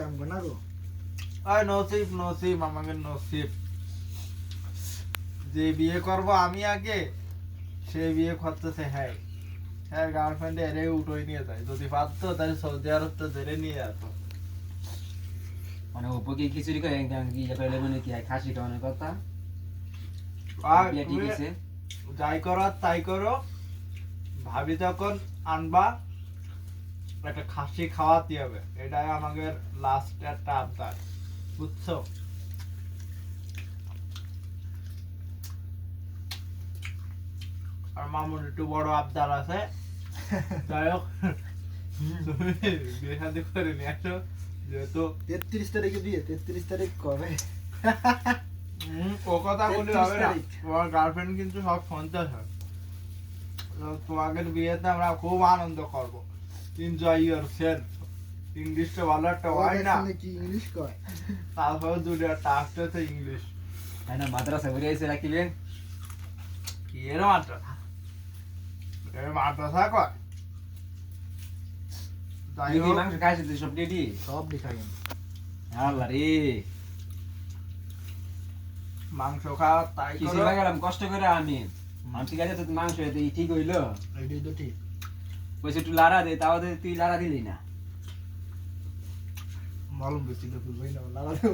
আমগো না গো ওই নসিব নসিব আমাকে নসিব যে বিয়ে করব আমি আগে সে বিয়ে করতেছে হ্যাঁ। হ্যাঁ গার্লফ্রেন্ড এরে উঠোই নিয়ে যায়। যদি পারতো তাহলে সৌদি আরব তো ধরে নিয়ে যেত। মানে উপকে খিচুড়ি করে কি কইলে মানে কি খাসি খাওয়ানোর কথা? আর ঠিক আছে যাই করো তাই করো। ভাবি যখন আনবা একটা খাসি খাওয়াতে হবে। এটাই আমাদের লাস্ট একটা আবদার বুঝছ? আর মামুর একটু বড় আবদার আছে। যাই হোক বিয়ে শাদী করে নিয়ে আসো যেহেতু তেত্রিশ তারিখে বিয়ে তেত্রিশ তারিখ কবে? ও কথা বলে হবে না। তোমার গার্লফ্রেন্ড কিন্তু সব শুনতে হয়। তো তোমাদের বিয়েতে আমরা খুব আনন্দ করব। এনজয় ইউর সেলফ ইংলিশটা ভালো একটা হয় না। কি ইংলিশ কয়। তারপরে দুটো একটা আসতেছে ইংলিশ তাই না মাদ্রাসা ঘুরে এসে রাখিলেন কি এর মাদ্রাসা? এর মাদ্রাসা কয়? তুই মাংস খাইছিস তুই সব রেডি? সব দেখা গেল আল্লাহ রে। মাংস খাওয়া তাই কষ্ট করে আমি। আমি ঠিক আছে তো মাংস এতে ঠিক হইল। ঠিক। পয়সা একটু লাড়া দে তাও তুই লাড়া দিলি না। মালুম তুলবই না লাগাতে